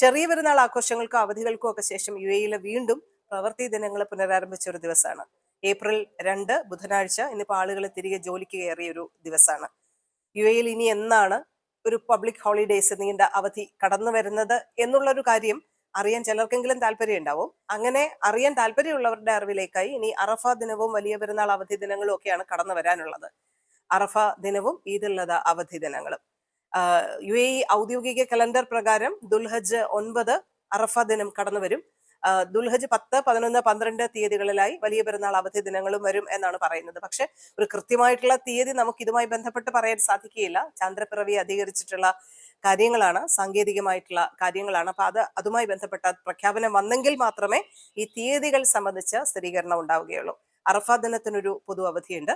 ചെറിയ പെരുന്നാൾ ആഘോഷങ്ങൾക്കും അവധികൾക്കും ഒക്കെ ശേഷം യു എയിലെ വീണ്ടും പ്രവൃത്തി ദിനങ്ങൾ പുനരാരംഭിച്ച ഒരു ദിവസമാണ്. ഏപ്രിൽ രണ്ട് ബുധനാഴ്ച ഇന്നിപ്പോൾ ആളുകൾ തിരികെ ജോലിക്ക് കയറിയ ഒരു ദിവസമാണ്. യു എയിൽ ഇനി എന്നാണ് ഒരു പബ്ലിക് ഹോളിഡേയ്സ് നീണ്ട അവധി കടന്നു വരുന്നത് എന്നുള്ളൊരു കാര്യം അറിയാൻ ചിലർക്കെങ്കിലും താല്പര്യം ഉണ്ടാവും. അങ്ങനെ അറിയാൻ താല്പര്യമുള്ളവരുടെ അറിവിലേക്കായി ഇനി അറഫ ദിനവും വലിയ പെരുന്നാൾ അവധി ദിനങ്ങളും ഒക്കെയാണ് കടന്നു വരാനുള്ളത്. അറഫ ദിനവും ഈദുള്ളത അവധി ദിനങ്ങളും. യു എ ഔദ്യോഗിക കലണ്ടർ പ്രകാരം ദുൽഹജ് ഒൻപത് അറഫ ദിനം കടന്നു വരും ദുൽഹജ് പത്ത് പതിനൊന്ന് പന്ത്രണ്ട് തീയതികളിലായി വലിയ പെരുന്നാൾ അവധി ദിനങ്ങളും വരും എന്നാണ് പറയുന്നത്. പക്ഷെ ഒരു കൃത്യമായിട്ടുള്ള തീയതി നമുക്ക് ഇതുമായി ബന്ധപ്പെട്ട് പറയാൻ സാധിക്കുകയില്ല. ചാന്ദ്രപ്പിറവി അധികരിച്ചിട്ടുള്ള കാര്യങ്ങളാണ് സാങ്കേതികമായിട്ടുള്ള കാര്യങ്ങളാണ്. അപ്പൊ അത് അതുമായി ബന്ധപ്പെട്ട പ്രഖ്യാപനം വന്നെങ്കിൽ മാത്രമേ ഈ തീയതികൾ സംബന്ധിച്ച സ്ഥിരീകരണം ഉണ്ടാവുകയുള്ളൂ. അറഫ ദിനത്തിനൊരു പൊതു അവധിയുണ്ട്.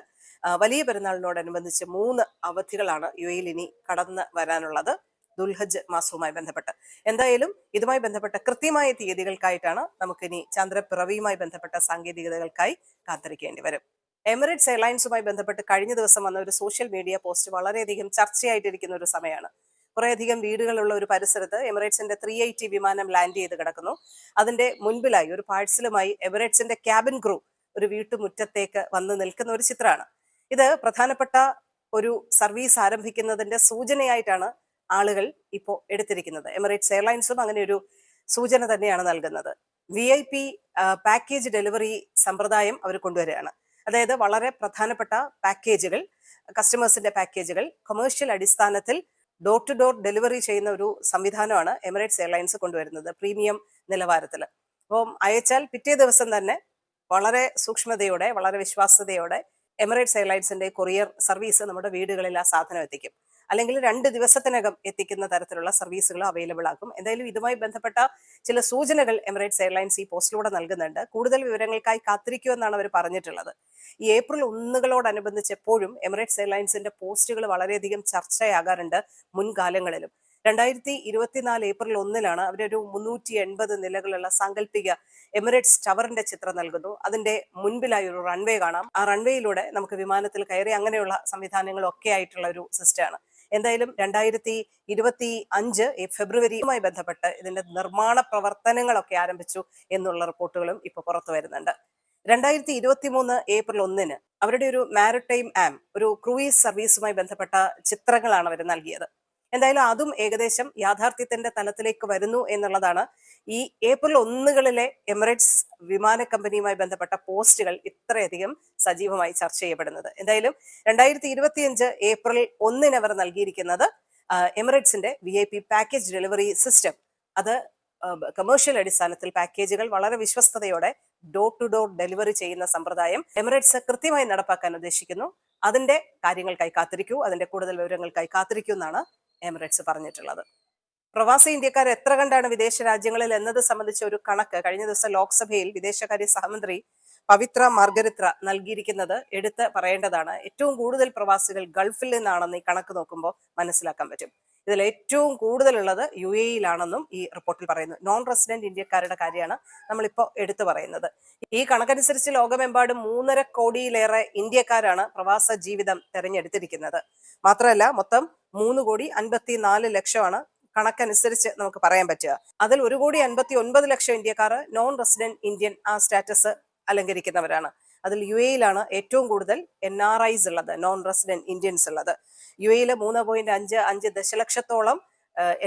വലിയ പെരുന്നാളിനോടനുബന്ധിച്ച് മൂന്ന് അവധികളാണ് യു എയിൽ ഇനി കടന്ന് വരാനുള്ളത് ദുൽഹജ് മാസവുമായി ബന്ധപ്പെട്ട്. എന്തായാലും ഇതുമായി ബന്ധപ്പെട്ട കൃത്യമായ തീയതികൾക്കായിട്ടാണ് നമുക്കിനി ചന്ദ്രപ്പിറവിയുമായി ബന്ധപ്പെട്ട സാങ്കേതികതകൾക്കായി കാത്തിരിക്കേണ്ടി വരും. എമിറേറ്റ്സ് എയർലൈൻസുമായി ബന്ധപ്പെട്ട് കഴിഞ്ഞ ദിവസം വന്ന ഒരു സോഷ്യൽ മീഡിയ പോസ്റ്റ് വളരെയധികം ചർച്ചയായിട്ടിരിക്കുന്ന ഒരു സമയമാണ്. കുറേയധികം വീടുകളുള്ള ഒരു പരിസരത്ത് എമിറേറ്റ്സിന്റെ ത്രീ എയ്റ്റി വിമാനം ലാൻഡ് ചെയ്ത് കിടക്കുന്നു. അതിന്റെ മുൻപിലായി ഒരു പാഴ്സലുമായി എമിറേറ്റ്സിന്റെ ക്യാബിൻ ക്രൂ ഒരു വീട്ടുമുറ്റത്തേക്ക് വന്ന് നിൽക്കുന്ന ഒരു ചിത്രമാണ്. ഇത് പ്രധാനപ്പെട്ട ഒരു സർവീസ് ആരംഭിക്കുന്നതിന്റെ സൂചനയായിട്ടാണ് ആളുകൾ ഇപ്പോൾ എടുത്തിരിക്കുന്നത്. എമിറേറ്റ്സ് എയർലൈൻസും അങ്ങനെ ഒരു സൂചന തന്നെയാണ് നൽകുന്നത്. V I P package delivery സമ്പ്രദായം അവർ കൊണ്ടുവരികയാണ്. അതായത് വളരെ പ്രധാനപ്പെട്ട പാക്കേജുകൾ കസ്റ്റമേഴ്സിന്റെ പാക്കേജുകൾ കൊമേഴ്ഷ്യൽ അടിസ്ഥാനത്തിൽ ഡോർ ടു ഡോർ ഡെലിവറി ചെയ്യുന്ന ഒരു സംവിധാനമാണ് എമിറേറ്റ്സ് എയർലൈൻസ് കൊണ്ടുവരുന്നത് പ്രീമിയം നിലവാരത്തിൽ അപ്പം അയച്ചാൽ പിറ്റേ ദിവസം തന്നെ വളരെ സൂക്ഷ്മതയോടെ വളരെ വിശ്വാസ്യതയോടെ എമിറേറ്റ്സ് എയർലൈൻസിന്റെ കൊറിയർ സർവീസ് നമ്മുടെ വീടുകളിൽ ആ സാധനം എത്തിക്കും. അല്ലെങ്കിൽ രണ്ട് ദിവസത്തിനകം എത്തിക്കുന്ന തരത്തിലുള്ള സർവീസുകൾ അവൈലബിൾ ആക്കും. എന്തായാലും ഇതുമായി ബന്ധപ്പെട്ട ചില സൂചനകൾ എമിറേറ്റ്സ് എയർലൈൻസ് ഈ പോസ്റ്റിലൂടെ നൽകുന്നുണ്ട്. കൂടുതൽ വിവരങ്ങൾക്കായി കാത്തിരിക്കുമെന്നാണ് അവർ പറഞ്ഞിട്ടുള്ളത്. ഈ ഏപ്രിൽ ഒന്നുകളോടനുബന്ധിച്ച് എപ്പോഴും എമിറേറ്റ്സ് എയർലൈൻസിന്റെ പോസ്റ്റുകൾ വളരെയധികം ചർച്ചയാകാറുണ്ട് മുൻകാലങ്ങളിലും. രണ്ടായിരത്തി ഇരുപത്തിനാല് ഏപ്രിൽ ഒന്നിലാണ് അവരൊരു മുന്നൂറ്റി എൺപത് നിലകളുള്ള സാങ്കല്പിക എമിറേറ്റ്സ് ടവറിന്റെ ചിത്രം നൽകുന്നു. അതിന്റെ മുൻപിലായി ഒരു റൺവേ കാണാം. ആ റൺവേയിലൂടെ നമുക്ക് വിമാനത്തിൽ കയറി അങ്ങനെയുള്ള സംവിധാനങ്ങളൊക്കെ ആയിട്ടുള്ള ഒരു സിസ്റ്റമാണ് എന്തായാലും രണ്ടായിരത്തി ഇരുപത്തി അഞ്ച് ഫെബ്രുവരിയുമായി ബന്ധപ്പെട്ട് ഇതിന്റെ നിർമ്മാണ പ്രവർത്തനങ്ങളൊക്കെ ആരംഭിച്ചു എന്നുള്ള റിപ്പോർട്ടുകളും ഇപ്പൊ പുറത്തു വരുന്നുണ്ട്. രണ്ടായിരത്തി ഇരുപത്തി മൂന്ന് ഏപ്രിൽ ഒന്നിന് അവരുടെ ഒരു മാരിടൈം ആം ഒരു ക്രൂയിസ് സർവീസുമായി ബന്ധപ്പെട്ട ചിത്രങ്ങളാണ് അവർ നൽകിയത്. എന്തായാലും അതും ഏകദേശം യാഥാർത്ഥ്യത്തിന്റെ തലത്തിലേക്ക് വരുന്നു എന്നുള്ളതാണ്. ഈ ഏപ്രിൽ ഒന്നുകളിലെ എമിറേറ്റ്സ് വിമാന കമ്പനിയുമായി ബന്ധപ്പെട്ട പോസ്റ്റുകൾ ഇത്രയധികം സജീവമായി ചർച്ച ചെയ്യപ്പെടുന്നത്. എന്തായാലും രണ്ടായിരത്തി ഇരുപത്തിയഞ്ച് ഏപ്രിൽ ഒന്നിന് അവർ നൽകിയിരിക്കുന്നത് എമിറേറ്റ്സിന്റെ V I P package delivery system. അത് കമേഴ്ഷ്യൽ അടിസ്ഥാനത്തിൽ പാക്കേജുകൾ വളരെ വിശ്വസ്തയോടെ ഡോർ ടു ഡോർ ഡെലിവറി ചെയ്യുന്ന സമ്പ്രദായം എമിറേറ്റ്സ് കൃത്യമായി നടപ്പാക്കാൻ ഉദ്ദേശിക്കുന്നു. അതിന്റെ കാര്യങ്ങൾക്കായി കാത്തിരിക്കൂ അതിന്റെ കൂടുതൽ വിവരങ്ങൾക്കായി കാത്തിരിക്കൂ എന്നാണ് എമിറേറ്റ്സ് പറഞ്ഞിട്ടുള്ളത്. പ്രവാസി ഇന്ത്യക്കാർ എത്ര കണ്ടാണ് വിദേശ രാജ്യങ്ങളിൽ എന്നത് സംബന്ധിച്ച ഒരു കണക്ക് കഴിഞ്ഞ ദിവസം ലോക്സഭയിൽ വിദേശകാര്യ സഹമന്ത്രി പവിത്ര മാർഗരിത്ര നൽകിയിരിക്കുന്നത് എടുത്ത് പറയേണ്ടതാണ്. ഏറ്റവും കൂടുതൽ പ്രവാസികൾ ഗൾഫിൽ നിന്നാണെന്ന് ഈ കണക്ക് നോക്കുമ്പോൾ മനസ്സിലാക്കാൻ പറ്റും. ഇതിൽ ഏറ്റവും കൂടുതലുള്ളത് യു എ യിലാണെന്നും ഈ റിപ്പോർട്ടിൽ പറയുന്നു. നോൺ റെസിഡന്റ് ഇന്ത്യക്കാരുടെ കാര്യമാണ് നമ്മളിപ്പോൾ എടുത്തു പറയുന്നത്. ഈ കണക്കനുസരിച്ച് ലോകമെമ്പാടും മൂന്നര കോടിയിലേറെ ഇന്ത്യക്കാരാണ് പ്രവാസ ജീവിതം തെരഞ്ഞെടുത്തിരിക്കുന്നത്. മാത്രമല്ല മൊത്തം മൂന്ന് കോടി അൻപത്തി നാല് ലക്ഷമാണ് കണക്കനുസരിച്ച് നമുക്ക് പറയാൻ പറ്റുക. അതിൽ ഒരു കോടി അൻപത്തി ഒൻപത് ലക്ഷം ഇന്ത്യക്കാർ നോൺ റെസിഡന്റ് ഇന്ത്യൻ ആ സ്റ്റാറ്റസ് അലങ്കരിക്കുന്നവരാണ്. അതിൽ യു എയിലാണ് ഏറ്റവും കൂടുതൽ എൻ ആർ ഐസ് ഉള്ളത് നോൺ റെസിഡന്റ് ഇന്ത്യൻസ് ഉള്ളത്. യു എയിൽ മൂന്ന് പോയിന്റ് അഞ്ച് അഞ്ച് ദശലക്ഷത്തോളം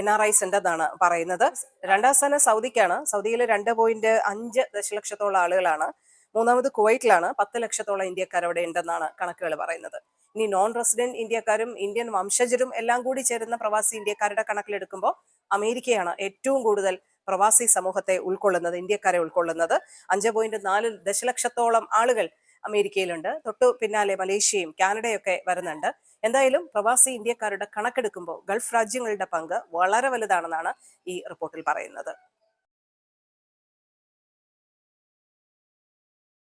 എൻ ആർ ഐസ് ഉണ്ടെന്നാണ് പറയുന്നത്. രണ്ടാം സ്ഥാനം സൗദിക്കാണ്. സൗദിയിൽ രണ്ട് പോയിന്റ് അഞ്ച് ദശലക്ഷത്തോളം ആളുകളാണ്. മൂന്നാമത് കുവൈറ്റിലാണ്. പത്ത് ലക്ഷത്തോളം ഇന്ത്യക്കാർ അവിടെ ഉണ്ടെന്നാണ് കണക്കുകൾ പറയുന്നത്. ഇനി നോൺ റെസിഡന്റ് ഇന്ത്യക്കാരും ഇന്ത്യൻ വംശജരും എല്ലാം കൂടി ചേരുന്ന പ്രവാസി ഇന്ത്യക്കാരുടെ കണക്കിലെടുക്കുമ്പോൾ അമേരിക്കയാണ് ഏറ്റവും കൂടുതൽ പ്രവാസി സമൂഹത്തെ ഉൾക്കൊള്ളുന്നത് ഇന്ത്യക്കാരെ ഉൾക്കൊള്ളുന്നത്. അഞ്ച് പോയിന്റ് നാല് ദശലക്ഷത്തോളം ആളുകൾ അമേരിക്കയിലുണ്ട്. തൊട്ടു പിന്നാലെ മലേഷ്യയും കാനഡയൊക്കെ വരുന്നുണ്ട്. എന്തായാലും പ്രവാസി ഇന്ത്യക്കാരുടെ കണക്കെടുക്കുമ്പോൾ ഗൾഫ് രാജ്യങ്ങളുടെ പങ്ക് വളരെ വലുതാണെന്നാണ് ഈ റിപ്പോർട്ടിൽ പറയുന്നത്.